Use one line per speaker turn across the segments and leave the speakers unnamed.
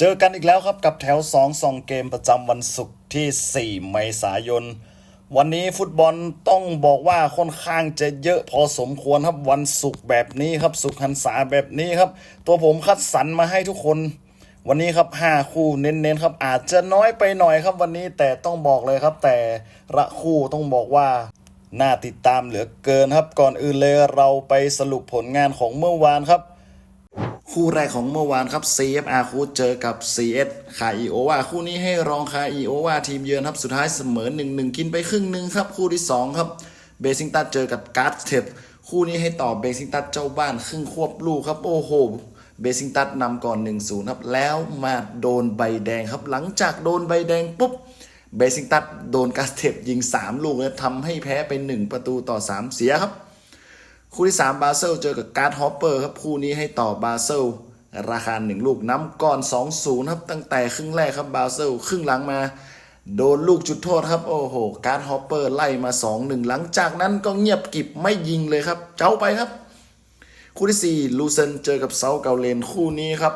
เจอกันอีกแล้วครับกับแถว2 2เกมประจำวันศุกร์ที่ 4 เมษายน วันนี้ฟุตบอลต้องบอกว่าค่อนข้างจะเยอะพอสมควรครับวันศุกร์แบบนี้ครับศุกร์หันษาแบบนี้ครับ ตัวผมคัดสรรมาให้ทุกคน วันนี้ครับ 5 คู่เน้นๆครับ อาจจะน้อยไปหน่อยครับวันนี้แต่ต้องบอกเลยครับ แต่ละคู่ต้องบอกว่าน่าติดตามเหลือเกินครับก่อนอื่นเลยเราไปสรุปผลงานของเมื่อวานครับ คู่แรกของเมื่อวานครับ CFR คู่เจอกับ CS คาอีโอวาคู่นี้ให้รองคาอีโอวาทีมเยือนครับ สุดท้ายเสมอ 1-1 กินไปครึ่งหนึ่งครับ คู่ที่ 2 ครับเบซิงตันเจอกับการ์ดเทปคู่นี้ให้ต่อเบซิงตันเจ้าบ้านครึ่งควบลูกครับ โอ้โหเบซิงตันนำก่อน 1-0 ครับ แล้วมาโดนใบแดงครับ หลังจากโดนใบแดงปุ๊บเบซิงตันโดนการ์ดเทปยิง 3 ลูกแล้วทำให้แพ้ไป1ประตูต่อ 3 เสียครับ คู่ที่ 3 บาเซลเจอกับการ์ดฮอปเปอร์ครับคู่นี้ให้ต่อบาเซลราคา 1 ลูกน้ำก่อน 2-0 ครับ ตั้งแต่ครึ่งแรกครับบาเซลครึ่งหลังมา โดนลูกจุดโทษครับ โอ้โห การ์ดฮอปเปอร์ไล่มา 2-1 หลังจากนั้นก็เงียบกิบไม่ยิงเลยครับ เจ้าไปครับ คู่ที่ 4 ลูเซนเจอกับเซาเกาเลนคู่นี้ครับ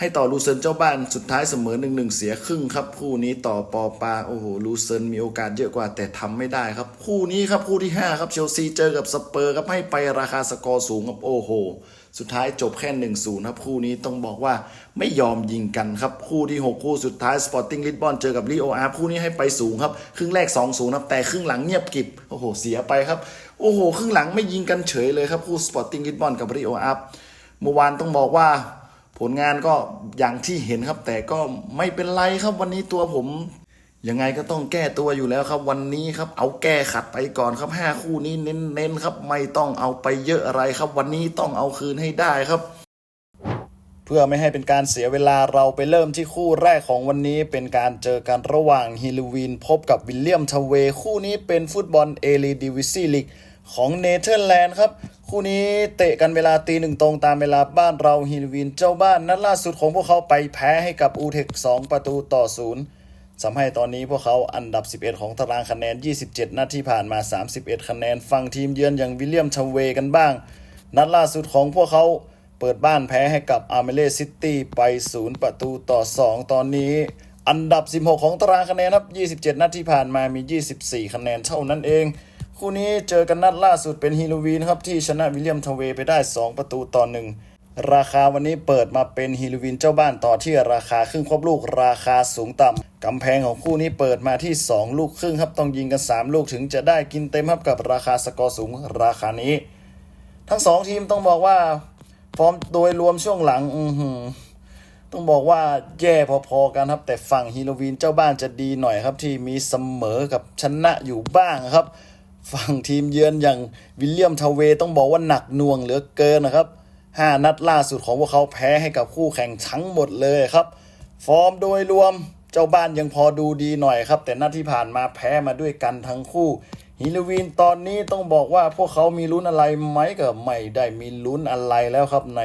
ให้ต่อลูเซนเจ้าบ้านสุดท้ายเสมอหนึ่งหนึ่งเสียครึ่งครับ คู่นี้ต่อปอปาโอ้โหลูเซนมีโอกาสเยอะกว่าแต่ทำไม่ได้ครับ คู่นี้ครับคู่ที่ 5 ครับเชลซีเจอกับสเปอร์ครับให้ไปราคาสกอร์สูงครับโอ้โห สุดท้ายจบแค่1นศูนย์ครับ คู่นี้ต้องบอกว่าไม่ยอมยิงกันครับ คู่ที่ 6 คู่สุดท้ายสปอร์ติ้งลิสบอนเจอกับลีโออาร์คู่นี้ให้ไปสูงครับครึ่งแรก2อศูนย์ครับแต่ครึ่งหลังเงียบกิบโอ้โหเสียไปครับโอ้โหครึ่งหลังไม่ยิงกันเฉยเลยครับคู่สปอร์ติ้งลิสบอนกับลีโออาร์เมื่อวานต้องบอกว่า ผลงานก็อย่างที่เห็นครับ แต่ก็ไม่เป็นไรครับวันนี้ตัวผมยังไงก็ต้องแก้ตัวอยู่แล้วครับ วันนี้ครับ เอาแก้ขัดไปก่อนครับห้าคู่นี้เน้นๆครับ ไม่ต้องเอาไปเยอะอะไรครับ วันนี้ต้องเอาคืนให้ได้ครับ เพื่อไม่ให้เป็นการเสียเวลาเราไปเริ่มที่คู่แรกของวันนี้เป็นการเจอกันระหว่างฮิลวีนพบกับวิลเลียมทเว คู่นี้เป็นฟุตบอลเอลีดิวิซีลิก ของเนเธอร์แลนด์ครับ คู่นี้เตะกันเวลาตีหนึ่งตรงตามเวลาบ้านเราฮิลวีนเจ้าบ้านนัดล่าสุดของพวกเขาไปแพ้ให้กับอูเทค2ประตูต่อศูนย์ทำให้ตอนนี้พวกเขาอันดับ 11 ของตารางคะแนน 27 นัดที่ผ่านมา 31 คะแนนฟังทีมเยือนอย่างวิลเลียมทเวกันบ้าง นัดล่าสุดของพวกเขาเปิดบ้านแพ้ให้กับอาร์เมเลซิตี้ไป 0 ประตูต่อ 2 ตอนนี้ อันดับ 16 ของตารางคะแนนครับ 27 นัดที่ผ่านมามี 24 คะแนนเท่านั้นเอง คู่นี้เจอกันนัดล่าสุดเป็นฮิโลวีนครับที่ชนะวิลเลียมทเวไปได้ 2 ประตูต่อ1ราคาวันนี้เปิดมาเป็นฮิโลวีนเจ้าบ้านต่อที่ราคาครึ่งครบลูกราคาสูงต่ำกำแพงของคู่นี้เปิดมาที่ 2 ลูกครึ่งครับต้องยิงกัน 3 ลูกถึงจะได้กินเต็มครับกับราคาสกอร์สูงราคานี้ ทั้งสองทีมต้องบอกว่าฟอร์มโดยรวมช่วงหลังอืต้องบอกว่าแย่พอๆกันครับ แต่ฝั่งฮิโลวีนเจ้าบ้านจะดีหน่อยครับที่มีเสมอกับชนะอยู่บ้างครับ ฝั่งทีมเยือนอย่างวิลเลียมทเวต้องบอกว่าหนักหน่วงเหลือเกินนะครับ 5 นัดล่าสุดของพวกเขาแพ้ให้กับคู่แข่งทั้งหมดเลยครับ ฟอร์มโดยรวมเจ้าบ้านยังพอดูดีหน่อยครับ แต่นัดที่ผ่านมาแพ้มาด้วยกันทั้งคู่ฮิลวีนตอนนี้ต้องบอกว่าพวกเขามีลุ้นอะไรไหมก็ไม่ได้มีลุ้นอะไรแล้วครับใน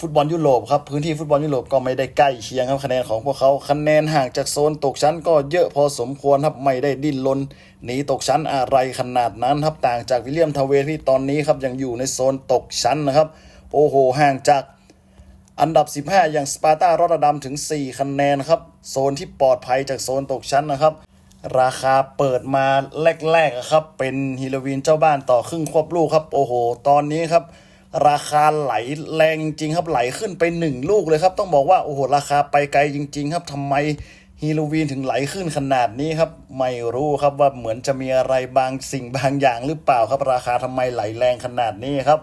ฟุตบอลยุโรปครับพื้นที่ฟุตบอลยุโรปก็ไม่ได้ใกล้เคียงครับคะแนนของพวกเขาคะแนนห่างจากโซนตกชั้นก็เยอะพอสมควรครับไม่ได้ดิ้นรนหนีตกชั้นอะไรขนาดนั้นครับต่างจากวิลเลียมทเวที่ตอนนี้ครับยังอยู่ในโซนตกชั้นนะครับ โอ้โหห่างจากอันดับ 15 อย่างสปาร์ตารอตเตอร์ดัมถึง 4 คะแนนครับโซนที่ปลอดภัยจากโซนตกชั้นนะครับราคาเปิดมาแรกๆครับเป็นฮิลวีนเจ้าบ้านต่อครึ่งควบลูกครับโอ้โห ตอนนี้ครับ ราคาไหลแรงจริงครับไหลขึ้นไป 1 ลูกเลยครับ ต้องบอกว่าโอ้โหราคาไปไกลจริง ๆ ครับทำไมฮิโลวีนถึงไหลขึ้นขนาดนี้ครับ ไม่รู้ครับว่าเหมือนจะมีอะไรบางสิ่งบางอย่างหรือเปล่าครับ ราคาทำไมไหลแรงขนาดนี้ครับ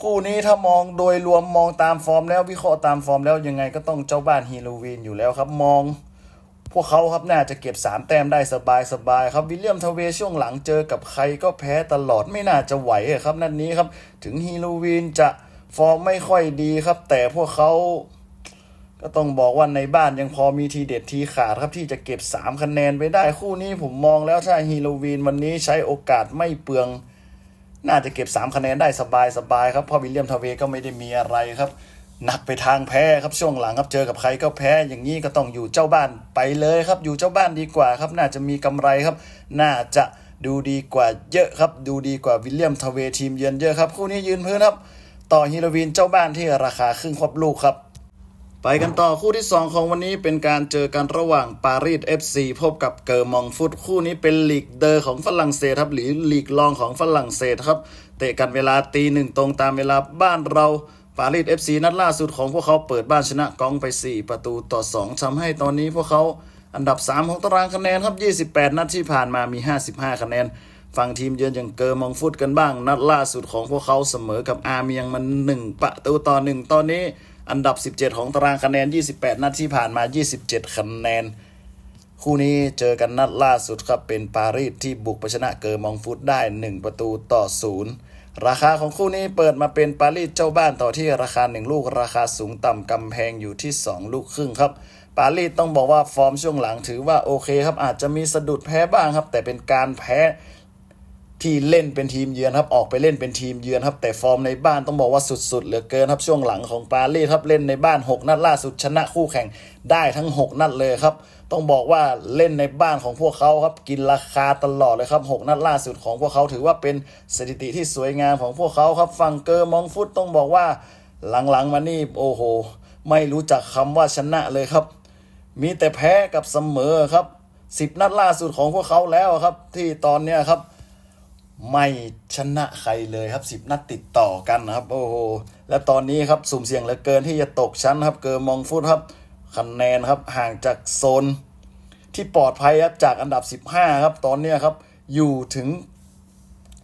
คู่นี้ถ้ามองโดยรวมมองตามฟอร์มแล้ววิเคราะห์ตามฟอร์มแล้วยังไงก็ต้องเจ้าบ้านฮีโรวีนอยู่แล้วครับมอง วกเขาครับน่าจะเก็บ 3 แต้มได้สบายสบายๆครับวิลเลียมทเวช่วงหลังเจอกับใครก็แพ้ตลอดไม่น่าจะไหวครับนัดนนี้ครับ ถึงฮีโรวีนจะฟอร์มไม่ค่อยดีครับ แต่พวกเขาก็ต้องบอกว่าในบ้านยังพอมีทีเด็ดทีขาดครับที่จะเก็บ 3 คะแนนไปได้คู่นี้ผมมองแล้วถ้าฮีโรวีนวันนี้ใช้โอกาสไม่เปลือง น่าจะเก็บ 3 คะแนนได้สบายสบายๆครับเพราะวิลเลียมทเวก็ไม่ได้มีอะไรครับ หนักไปทางแพ้ครับช่วงหลังครับเจอกับใครก็แพ้อย่างนี้ก็ต้องอยู่เจ้าบ้านไปเลยครับ อยู่เจ้าบ้านดีกว่าครับ น่าจะมีกำไรครับ น่าจะดูดีกว่าเยอะครับ ดูดีกว่าวิลเลียมทเวทีมเยือนเยอะครับ คู่นี้ยืนพื้นครับ ต่อฮิโรวีนเจ้าบ้านที่ราคาครึ่งควบลูกครับ ไปกันต่อคู่ที่ 2 ของวันนี้เป็นการเจอกันระหว่างปารีส FC พบกับเกอร์มองฟุตคู่นี้เป็นลีกเดอร์ของฝรั่งเศสครับหรือลีกรองของฝรั่งเศสครับเตะกันเวลาตีหนึ่งตรงตามเวลาบ้านเรา ปารีส FC นัดล่าสุดของพวกเขาเปิดบ้านชนะกองไป 4 ประตูต่อ 2ทำให้ตอนนี้พวกเขาอันดับ 3 ของตารางคะแนนครับ 28 นัดที่ผ่านมามี 55 คะแนน ฝั่งทีมเยือนอย่างเกอร์มองฟุตกันบ้าง นัดล่าสุดของพวกเขาเสมอกับอาเมียงมัน 1 ประตูต่อ 1 ตอนนี้อันดับ 17 ของตารางคะแนน 28 นัดที่ผ่านมา 27 คะแนน คู่นี้เจอกันนัดล่าสุดครับเป็นปารีสที่บุกไปชนะเกอร์มองฟุตได้ 1 ประตูต่อ 0 ราคาของคู่นี้เปิดมาเป็นปารีสเจ้าบ้านต่อที่ราคา 1 ลูก ราคาสูงต่ำกำแพงอยู่ที่ 2 ลูกครึ่งครับ ปารีสต้องบอกว่าฟอร์มช่วงหลังถือว่าโอเคครับอาจจะมีสะดุดแพ้บ้างครับ แต่เป็นการแพ้ ที่เล่นเป็นทีมเยือนครับออกไปเล่นเป็นทีมเยือนครับแต่ฟอร์มในบ้านต้องบอกว่าสุดๆเหลือเกินครับช่วงหลังของปารีสครับเล่นในบ้าน 6 นัดล่าสุดชนะคู่แข่งได้ทั้ง 6 นัดเลยครับ ต้องบอกว่าเล่นในบ้านของพวกเขาครับกินราคาตลอดเลยครับ 6 นัดล่าสุดของพวกเขาถือว่าเป็นสถิติที่สวยงามของพวกเขาครับฝั่งเกอร์มองฟุตต้องบอกว่าหลังๆมานี่โอ้โห ไม่รู้จักคำว่าชนะเลยครับ มีแต่แพ้กับเสมอครับ 10 นัดล่าสุดของพวกเขาแล้วครับ ที่ตอนเนี้ยครับ ไม่ชนะใครเลยครับสิบนัดติดต่อกันนะครับ โอ้โห และตอนนี้ครับสุ่มเสี่ยงเหลือเกินที่จะตกชั้นครับ เกอร์มองฟุตครับคะแนนครับห่างจากโซน ที่ปลอดภัยครับจากอันดับ 15 ครับ ตอนนี้ครับอยู่ถึง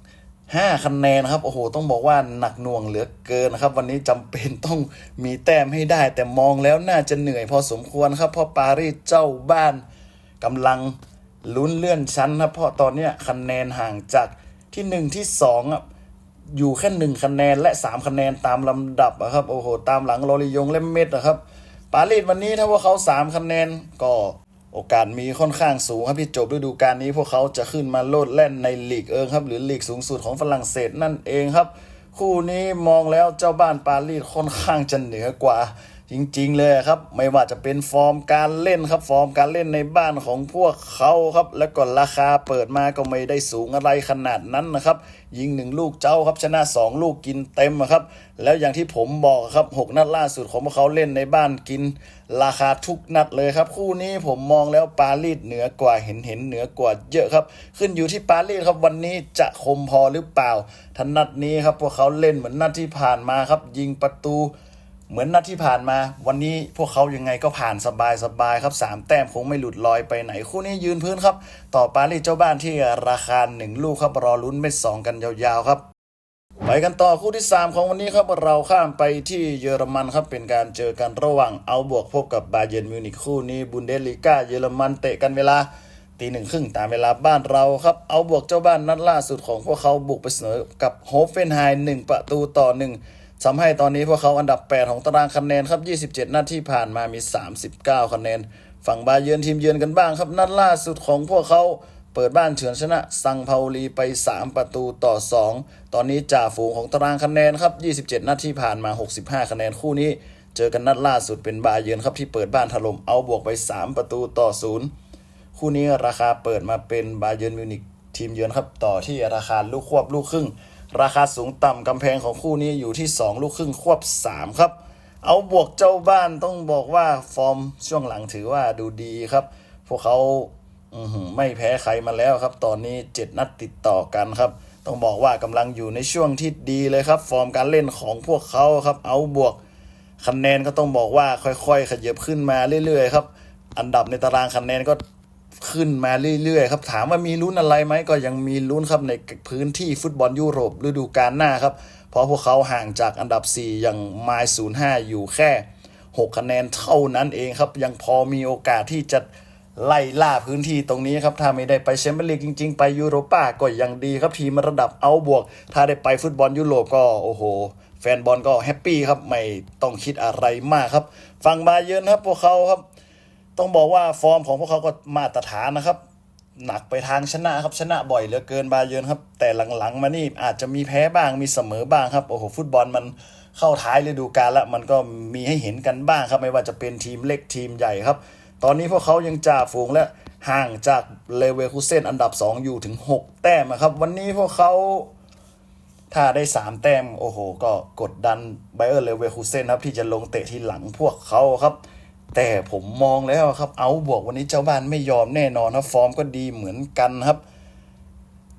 5 คะแนนครับ โอ้โห ต้องบอกว่าหนักหน่วงเหลือเกินนะครับ วันนี้จำเป็นต้องมีแต้มให้ได้ แต่มองแล้วน่าจะเหนื่อยพอสมควรครับ เพราะปารีสเจ้าบ้านกำลังลุ้นเลื่อนชั้นครับเพราะตอนนี้คะแนนห่างจาก ที่หนึ่งที่สองอะอยู่แค่หนึ่งคะแนนและสามคะแนนตามลำดับอะครับโอ้โหตามหลังโรลิยงและเม็ดนะครับ ปารีสวันนี้ถ้าว่าเขาสามคะแนนก็โอกาสมีค่อนข้างสูงครับที่จบฤดูกาลนี้พวกเขาจะขึ้นมาโลดแล่นในลีกเอิงครับหรือลีกสูงสุดของฝรั่งเศสนั่นเองครับ คู่นี้มองแล้วเจ้าบ้านปารีสค่อนข้างจะเหนือกว่า จริงๆเลยครับ ไม่ว่าจะเป็นฟอร์มการเล่นครับ ฟอร์มการเล่นในบ้านของพวกเขาครับ แล้วก็ราคาเปิดมาก็ไม่ได้สูงอะไรขนาดนั้นนะครับ ยิงหนึ่งลูกเจ้าครับชนะ 2 ลูกกินเต็มครับ แล้วอย่างที่ผมบอกครับ 6 นัดล่าสุดของพวกเขาเล่นในบ้านกิน ราคาทุกนัดเลยครับ คู่นี้ผมมองแล้วปารีสเหนือกว่าเห็นเห็นเหนือกว่าเยอะครับ ขึ้นอยู่ที่ปารีสครับวันนี้จะคมพอหรือเปล่าทันนัดนี้ครับพวกเขาเล่นเหมือนนัดที่ผ่านมาครับ ยิงประตู เหมือนนัดที่ผ่านมา วันนี้พวกเขายังไงก็ผ่านสบายสบายๆครับสามแต้มคงไม่หลุดลอยไปไหน คู่นี้ยืนพื้นครับ ต่อปารีสเจ้าบ้านที่ราคาหนึ่งลูกครับรอลุ้นเม็ดสองกันยาวๆครับไปกันต่อคู่ที่ 3 ของวันนี้ครับเราข้ามไปที่เยอรมันครับเป็นการเจอกันระหว่างเอาบวกพบกับบาเยร์นมิวนิกคู่นี้บุนเดสลีกาเยอรมันเตะกันเวลาตีหนึ่งครึ่งตามเวลาบ้านเราครับเอาบวกเจ้าบ้านนัดล่าสุดของพวกเขาบุกไปเสมอกับโฮเฟนไฮน์หนึ่งประตูต่อหนึ่ง ทำให้ตอนนี้พวกเขาอันดับ 8 ของตารางคะแนนครับ 27 นัดที่ผ่านมามี 39 คะแนน ฝั่งบาเยิร์นทีมเยือนกันบ้างครับ นัดล่าสุดของพวกเขาเปิดบ้านเฉือนชนะซังเปาลีไป 3 ประตูต่อ 2 ตอนนี้จ่าฝูงของตารางคะแนนครับ 27 นัดที่ผ่านมา 65 คะแนนคู่นี้ เจอกันนัดล่าสุดเป็นบาเยิร์นครับที่เปิดบ้านถล่มเอาบวกไป 3 ประตูต่อ 0 คู่นี้ราคาเปิดมาเป็นบาเยิร์นมิวนิกทีมเยือนครับต่อที่ราคาลูกควบลูกครึ่ง ราคาสูงต่ำกำแพงของคู่นี้อยู่ที่ 2 ลูกครึ่งควบ 3 ครับ เอาบวกเจ้าบ้านต้องบอกว่าฟอร์มช่วงหลังถือว่าดูดีครับ พวกเขาไม่แพ้ใครมาแล้วครับ ตอนนี้ 7 นัดติดต่อกันครับ ต้องบอกว่ากำลังอยู่ในช่วงที่ดีเลยครับ ฟอร์มการเล่นของพวกเขาครับ เอาบวกคะแนนก็ต้องบอกว่าค่อยๆ ขยับขึ้นมาเรื่อยๆครับ อันดับในตารางคะแนนก็ ขึ้นมาเรื่อยๆครับ ถามว่ามีลุ้นอะไรไหมก็ยังมีลุ้นครับในพื้นที่ฟุตบอลยุโรปฤดูกาลหน้าครับ เพราะพวกเขาห่างจากอันดับ 4 อย่างไมล์ศูนย์ห้าอยู่แค่ 6 คะแนนเท่านั้นเองครับ ยังพอมีโอกาสที่จะไล่ล่าพื้นที่ตรงนี้ครับ ถ้าไม่ได้ไปแชมเปี้ยนลีกจริง ๆ ไปยูโรป้าก็ยังดีครับทีมระดับเอาบวก ถ้าได้ไปฟุตบอลยุโรปก็โอ้โห แฟนบอลก็แฮปปี้ครับไม่ต้องคิดอะไรมากครับฝั่งบาเยิร์นครับพวกเขาครับ ต้องบอกว่าฟอร์มของพวกเขาก็มาตรฐานนะครับ หนักไปทางชนะครับชนะบ่อยเหลือเกินบาเยิร์นครับ แต่หลังๆมานี่อาจจะมีแพ้บ้างมีเสมอบ้างครับโอ้โหฟุตบอลมันเข้าท้ายฤดูกาลแล้วมันก็มีให้เห็นกันบ้างครับ ไม่ว่าจะเป็นทีมเล็กทีมใหญ่ครับ ตอนนี้พวกเขายังจ่าฝูงและห่างจากเลเวอร์คูเซนอันดับ 2 อยู่ถึง 6 แต้มครับ วันนี้พวกเขาถ้าได้ 3 แต้ม โอ้โห ก็กดดันไบเออร์เลเวอร์คูเซนครับ ที่จะลงเตะที่หลังพวกเขาครับ แต่ผมมองแล้วครับ เอาบวกวันนี้เจ้าบ้านไม่ยอมแน่นอนครับ ฟอร์มก็ดีเหมือนกันครับ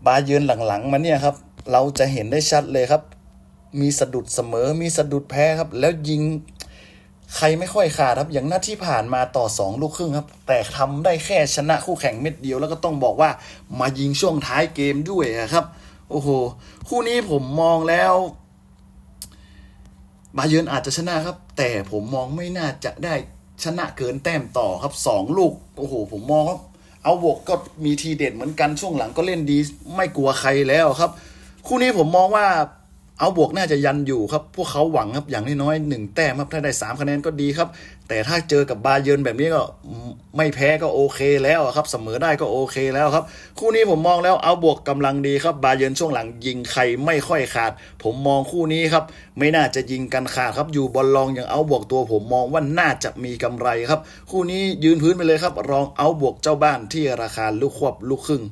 บาเยือนหลังๆมาเนี่ยครับ เราจะเห็นได้ชัดเลยครับ มีสะดุดเสมอ มีสะดุดแพ้ครับ แล้วยิงใครไม่ค่อยขาดครับ อย่างนัดที่ผ่านมาต่อ 2 ลูกครึ่งครับ แต่ทำได้แค่ชนะคู่แข่งเม็ดเดียว แล้วก็ต้องบอกว่ามายิงช่วงท้ายเกมด้วยอะครับ โอ้โห คู่นี้ผมมองแล้วบาเยิร์นอาจจะชนะครับ แต่ผมมองไม่น่าจะได้ ชนะเกินแต้มต่อครับสองลูกโอ้โหผมมองครับเอาบวกก็มีทีเด็ดเหมือนกันช่วงหลังก็เล่นดี ไม่กลัวใครแล้วครับ คู่นี้ผมมองว่า เอาบวกน่าจะยันอยู่ครับ พวกเขาหวังครับอย่างน้อยหนึ่งแต้มครับถ้าได้สามคะแนนก็ดีครับ แต่ถ้าเจอกับบาเยิร์นแบบนี้ก็ไม่แพ้ก็โอเคแล้วครับ เสมอได้ก็โอเคแล้วครับ คู่นี้ผมมองแล้วเอาบวกกำลังดีครับบาเยิร์นช่วงหลังยิงใครไม่ค่อยขาด ผมมองคู่นี้ครับ ไม่น่าจะยิงกันขาดครับ อยู่บอลลองอย่างเอาบวกตัวผมมองว่าน่าจะมีกำไรครับ คู่นี้ยืนพื้นไปเลยครับ รองเอาบวกเจ้าบ้านที่ราคาลูกควบลูกครึ่ง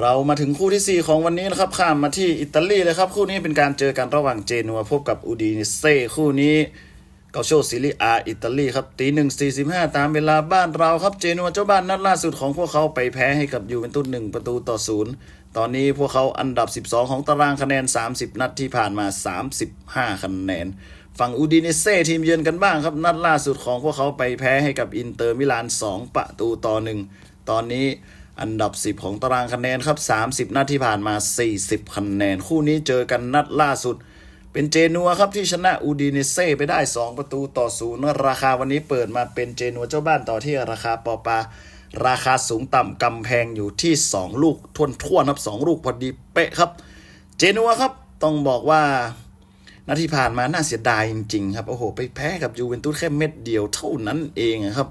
เรามาถึงคู่ที่ 4 ของวันนี้นะครับข้ามมาที่อิตาลีเลยครับ คู่นี้เป็นการเจอกันระหว่างเจนัวพบกับอูดิเนเซ่คู่นี้เกาโชซิลิอาอิตาลีครับตีหนึ่งสี่สิบห้าตามเวลาบ้านเราครับเจนัวเจ้าบ้านนัดล่าสุดของพวกเขาไปแพ้ให้กับยูเวนตุสหนึ่งประตูต่อศูนย์ตอนนี้พวกเขาอันดับ 12 ของตารางคะแนน 30 นัดที่ผ่านมา 35 คะแนน ฝั่งอูดิเนเซ่ทีมเยือนกันบ้างครับ นัดล่าสุดของพวกเขาไปแพ้ให้กับอินเตอร์มิลาน 2 ประตูต่อหนึ่งตอนนี้ อันดับ 10 ของตารางคะแนนครับ 30 นัดที่ผ่านมา 40 คะแนน คู่นี้เจอกันนัดล่าสุด เป็นเจนัวครับที่ชนะอูดิเนเซ่ไปได้ 2 ประตูต่อศูนย์ราคาวันนี้เปิดมาเป็นเจนัวเจ้าบ้านต่อที่ราคาปอปา ราคาสูงต่ำกำแพงอยู่ที่ 2 ลูกทวนทวนครับ 2 ลูกพอดีเป๊ะครับ เจนัวครับต้องบอกว่านาทีผ่านมาน่าเสียดายจริงๆครับโอ้โหไปแพ้กับยูเวนตุสแค่เม็ดเดียวเท่านั้นเองครับ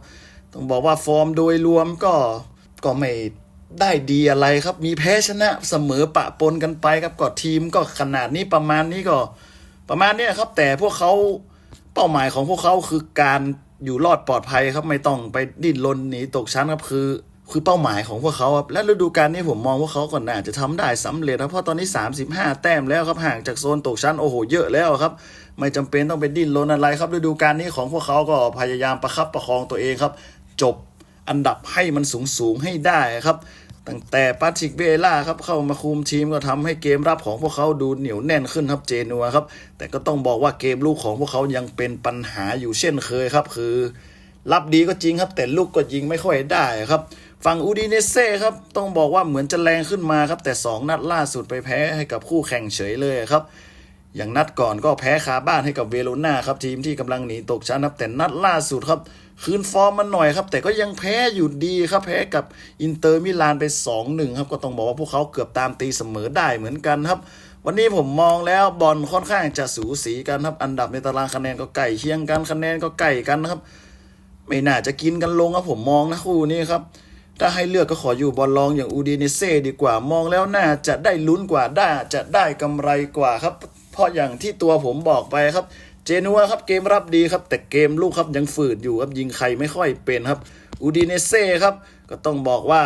ต้องบอกว่าฟอร์มโดยรวมก็ ก็ไม่ได้ดีอะไรครับ มีแพ้ชนะเสมอปะปนกันไปครับก็ทีมก็ขนาดนี้ประมาณนี้ก็ประมาณนี้ครับ แต่พวกเขาเป้าหมายของพวกเขาคือการอยู่รอดปลอดภัยครับไม่ต้องไปดิ้นรนหนีตกชั้นครับคือ คือเป้าหมายของพวกเขาครับและฤดูกาลนี้ผมมองว่าเขาก็น่าจะทำได้สำเร็จครับเพราะตอนนี้ 35 แต้มแล้วครับห่างจากโซนตกชั้นโอ้โหเยอะแล้วครับ ไม่จำเป็นต้องไปดิ้นรนอะไรครับฤดูกาลนี้ของพวกเขาก็พยายามประคับประคองตัวเองครับ จบ อันดับให้มันสูงสูงให้ได้ครับ ตั้งแต่ปาทริกเบล่าครับเข้ามาคุมทีมก็ทำให้เกมรับของพวกเขาดูเหนียวแน่นขึ้นครับเจนัวครับแต่ก็ต้องบอกว่าเกมลูกของพวกเขายังเป็นปัญหาอยู่เช่นเคยครับ คือ รับดีก็จริงครับ แต่ลูกก็ยิงไม่ค่อยได้ครับฝั่งอูดิเนเซ่ครับต้องบอกว่าเหมือนจะแรงขึ้นมาครับแต่ 2 นัดล่าสุดไปแพ้ให้กับคู่แข่งเฉยเลยครับ อย่างนัดก่อนก็แพ้คาบ้านให้กับเวโรนาครับทีมที่กำลังหนีตกชั้นครับแต่นัดล่าสุดครับ คืนฟอร์มมันหน่อยครับ แต่ก็ยังแพ้อยู่ดีครับแพ้กับอินเตอร์มิลานไป 2-1 ครับก็ต้องบอกว่าพวกเขาเกือบตามตีเสมอได้เหมือนกันครับ วันนี้ผมมองแล้วบอลค่อนข้างจะสูสีกันครับ อันดับในตารางคะแนนก็ใกล้เคียงกันคะแนนก็ใกล้กันนะครับ ไม่น่าจะกินกันลงครับผมมองนะคู่นี้ครับถ้าให้เลือกก็ขออยู่บอลลองอย่างอูดิเนเซ่ดีกว่ามองแล้วน่าจะได้ลุ้นกว่าได้จะได้กำไรกว่าครับ เพราะอย่างที่ตัวผมบอกไปครับ เจนัวครับเกมรับดีครับ แต่เกมลูกครับยังฝืดอยู่ครับยิงใครไม่ค่อยเป็นครับอูดิเนเซ่ครับก็ต้องบอกว่า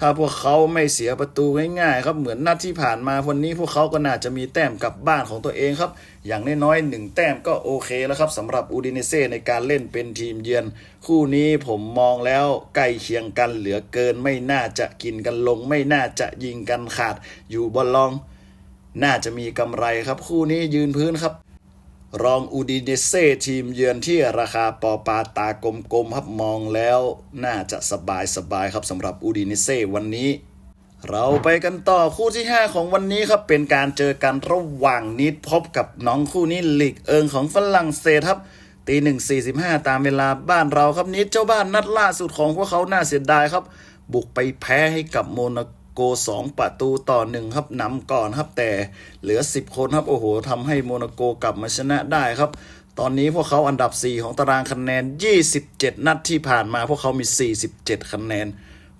ถ้าพวกเขาไม่เสียประตูง่ายๆครับเหมือนนัดที่ผ่านมาวันนี้พวกเขาก็น่าจะมีแต้มกลับบ้านของตัวเองครับ อย่างน้อยๆหนึ่งแต้มก็โอเคแล้วครับสำหรับอูดิเนเซ่ในการเล่นเป็นทีมเยือน คู่นี้ผมมองแล้วใกล้เคียงกันเหลือเกินไม่น่าจะกินกันลง ไม่น่าจะยิงกันขาดอยู่บอลลอง น่าจะมีกำไรครับคู่นี้ยืนพื้นครับ รองอูดิเนเซ่ทีมเยือนที่ราคาปอปาตากลมๆครับมองแล้ว น่าจะสบายสบายๆครับสำหรับอูดิเนเซ่วันนี้ เราไปกันต่อคู่ที่ 5 ของวันนี้ครับ เป็นการเจอกันระหว่างนิดพบกับน้องคู่นี้ลีกเอิงของฝรั่งเศสครับตีหนึ่งสี่สิบห้าตามเวลาบ้านเราครับนิดเจ้าบ้านนัดล่าสุดของพวกเขาน่าเสียดายครับ บุกไปแพ้ให้กับโมนาโก โก 2 ประตูต่อหนึ่งครับนำก่อนครับแต่เหลือ 10 คนครับโอ้โหทำให้โมนาโกกลับมาชนะได้ครับ ตอนนี้พวกเขาอันดับ 4 ของตารางคะแนน 27 นัดที่ผ่านมา พวกเขามี 47 คะแนน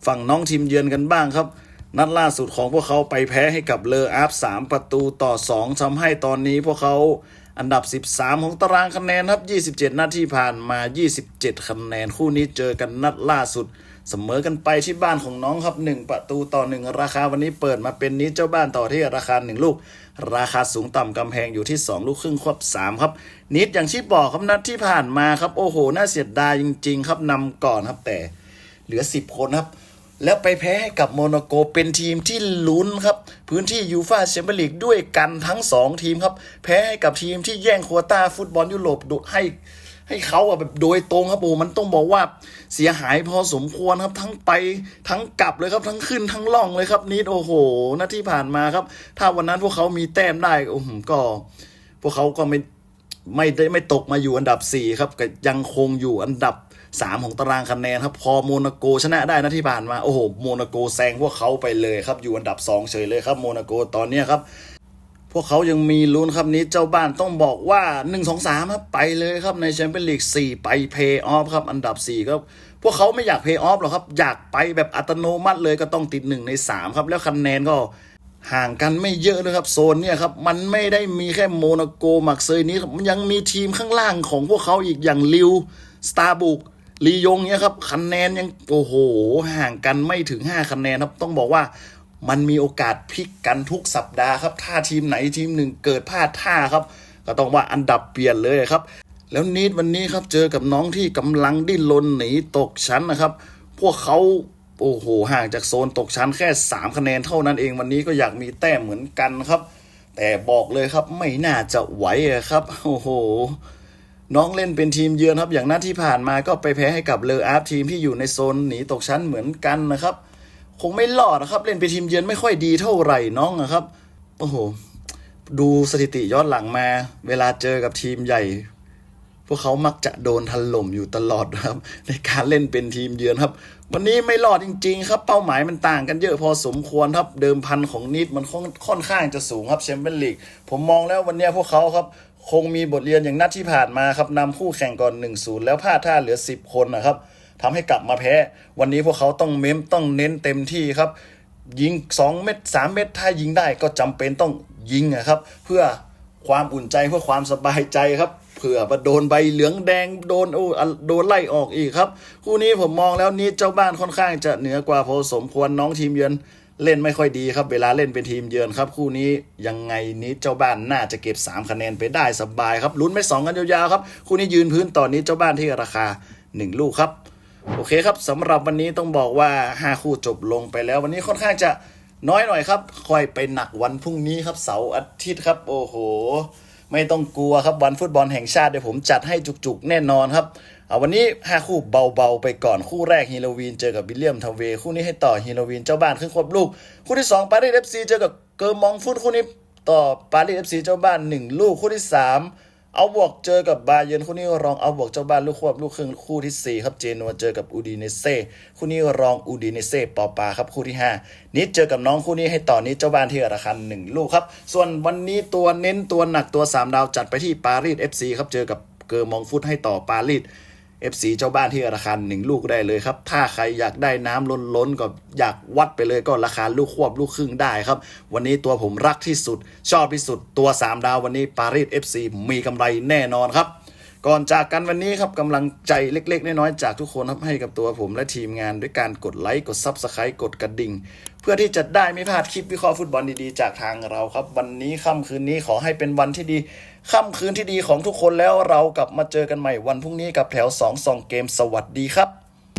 ฝั่งน้องทีมเยือนกันบ้างครับ นัดล่าสุดของพวกเขาไปแพ้ให้กับเลออาฟ3ประตูต่อ 2ทำให้ตอนนี้พวกเขาอันดับ 13 ของตารางคะแนนครับ 27 นัดที่ผ่านมา 27 คะแนน คู่นี้เจอกันนัดล่าสุด เสมอกันไปที่บ้านของน้องครับ 1 ประตูต่อ 1 ราคาวันนี้เปิดมาเป็นนี้เจ้าบ้านต่อที่ราคา 1 ลูก ราคาสูงต่ำกำแพงอยู่ที่ 2 ลูกครึ่งควบ 3 ครับ นิดอย่างที่บอกครับนัดที่ผ่านมาครับโอ้โห น่าเสียดายจริง ๆ ครับนำก่อนครับแต่เหลือ 10 คนครับ แล้วไปแพ้ให้กับโมนาโกเป็นทีมที่ลุ้นครับ พื้นที่ยูฟาแชมเปี้ยนลีกด้วยกันทั้ง 2 ทีมครับ แพ้ให้กับทีมที่แย่งโควต้าฟุตบอลยุโรปโดให้ ให้เขาอะแบบโดยตรงครับโอ้มันต้องบอกว่าเสียหายพอสมควรครับทั้งไปทั้งกลับเลยครับทั้งขึ้นทั้งล่องเลยครับนิดโอ้โหนาที่ผ่านมาครับ ถ้าวันนั้นพวกเขามีแต้มได้โอ้โหก็ พวกเขาก็ไม่ไม่ได้ไม่ตกมาอยู่อันดับ4ครับก็ยังคงอยู่อันดับ 3 ของตารางคะแนนครับ พอโมนาโกชนะได้นะที่ผ่านมา โอ้โห โมนาโกแซงพวกเขาไปเลยครับ อยู่อันดับ 2 เฉยเลยครับ โมนาโกตอนนี้ครับ พวกเขายังมีลุ้นครับนี้เจ้าบ้านต้องบอกว่า 1 2 3ครับไปเลยครับในแชมเปี้ยนลีก4 ไปเพย์ออฟครับ อันดับ 4 ครับ พวกเขาไม่อยากเพย์ออฟหรอกครับ อยากไปแบบอัตโนมัติเลยก็ต้องติด 1 ใน 3 ครับ แล้วคะแนนก็ห่างกันไม่เยอะเลยครับ โซนเนี่ยครับ มันไม่ได้มีแค่โมนาโกมักเซยนี้มันยังมีทีมข้างล่างของพวกเขาอีกอย่างลิวสตาร์บุกลียงเนี่ยครับคะแนนยังโอ้โหห่างกันไม่ถึง 5 คะแนนครับต้องบอกว่า มันมีโอกาสพลิกกันทุกสัปดาห์ครับ ถ้าทีมไหนทีมหนึ่งเกิดพลาดท่าครับ ก็ต้องว่าอันดับเปลี่ยนเลยครับ แล้วนีดวันนี้ครับเจอกับน้องที่กำลังดิ้นรนหนีตกชั้นนะครับ พวกเขาโอ้โหห่างจากโซนตกชั้นแค่ 3 คะแนนเท่านั้นเองวันนี้ก็อยากมีแต้มเหมือนกันครับ แต่บอกเลยครับไม่น่าจะไหวครับโอ้โหน้องเล่นเป็นทีมเยือนครับ อย่างนัดที่ผ่านมาก็ไปแพ้ให้กับเลออาร์ฟทีมที่อยู่ในโซนหนีตกชั้นเหมือนกันนะครับ คงไม่รอดนะครับ เล่นเป็นทีมเยือนไม่ค่อยดีเท่าไหร่น้องอะครับ โอ้โห ดูสถิติย้อนหลังมา เวลาเจอกับทีมใหญ่ พวกเขามักจะโดนถล่มอยู่ตลอดนะครับ ในการเล่นเป็นทีมเยือนครับ วันนี้ไม่รอดจริง ๆ ครับ เป้าหมายมันต่างกันเยอะพอสมควรครับ เดิมพันของนิดมันค่อนค่อนข้างจะสูงครับแชมเปี้ยนลีกผมมองแล้ววันนี้พวกเขาครับคงมีบทเรียนอย่างนัดที่ผ่านมาครับนำคู่แข่งก่อน 1-0 แล้วพลาดท่าเหลือ 10 คนนะครับ ทำให้กลับมาแพ้ วันนี้พวกเขาต้องเม้มต้องเน้นเต็มที่ครับ ยิง 2 เม็ด3เม็ดถ้ายิงได้ก็จำเป็นต้องยิงอะครับ เพื่อความอุ่นใจเพื่อความสบายใจครับเผื่อมาโดนใบเหลืองแดงโดนโอ้โดนไล่ออกอีกครับ คู่นี้ผมมองแล้วนี้เจ้าบ้านค่อนข้างจะเหนือกว่าพอสมควรน้องทีมเยือนเล่นไม่ค่อยดีครับ เวลาเล่นเป็นทีมเยือนครับ คู่นี้ยังไงนี้เจ้าบ้านน่าจะเก็บ 3 คะแนนไปได้สบายครับลุ้นไม่สองกันยาวๆครับ คู่นี้ยืนพื้นตอนนี้เจ้าบ้านที่ราคา 1 ลูกครับ โอเคครับสำหรับวันนี้ต้องบอกว่า 5 คู่จบลงไปแล้ว วันนี้ค่อนข้างจะน้อยหน่อยครับ ค่อยไปหนักวันพรุ่งนี้ครับเสาร์อาทิตย์ครับ โอ้โห ไม่ต้องกลัวครับวันฟุตบอลแห่งชาติเดี๋ยวผมจัดให้จุกๆ แน่นอนครับเอาวันนี้ 5 คู่เบาๆ ไปก่อนคู่แรกฮีโรวีนเจอกับวิลเลียมทาเว คู่นี้ให้ต่อฮีโรวีนเจ้าบ้านขึ้นควบลูก คู่ที่2ปารีสเอฟซีเจอกับเกอร์มองฟุตคู่นี้ต่อปารีสเอฟซีเจ้าบ้าน 1 ลูกคู่ที่ 3 เอาบวกเจอกับบาเยิร์นคู่นี้รองเอาบวกเจ้าบ้านลูกควบลูกครึ่งคู่ที่ 4 ครับเจนัวเจอกับอูดิเนเซ่คู่นี้รองอูดิเนเซ่ปอปาครับคู่ที่ 5 นิดเจอกับน้องคู่นี้ให้ต่อนิดเจ้าบ้านที่ราคา1ลูกครับ ส่วนวันนี้ตัวเน้นตัวหนักตัว 3 ดาวจัดไปที่ปารีส FC ครับเจอกับเกอร์มองฟุตให้ต่อปารีส FC เจ้าบ้านที่ราคาหนึ่งลูกได้เลยครับ ถ้าใครอยากได้น้ำล้นล้นๆก็อยากวัดไปเลยก็ราคาลูกควบลูกครึ่งได้ครับ วันนี้ตัวผมรักที่สุด ชอบที่สุดตัว 3 ดาววันนี้ปารีส FC มีกำไรแน่นอนครับ ก่อนจากกันวันนี้ครับกำลังใจเล็ก ๆ น้อยๆจากทุกคนครับให้กับตัวผมและทีมงานด้วยการกดไลค์กดซับสไครต์กดกระดิ่ง เพื่อที่จะได้ไม่พลาดคลิปวิเคราะห์ฟุตบอลดีๆ จากทางเราครับ วันนี้ค่ำคืนนี้ขอให้เป็นวันที่ดี ค่ำคืนที่ดีของทุกคนแล้วเรากลับมาเจอกันใหม่วันพรุ่งนี้กับแถว2 2เกมสวัสดีครับ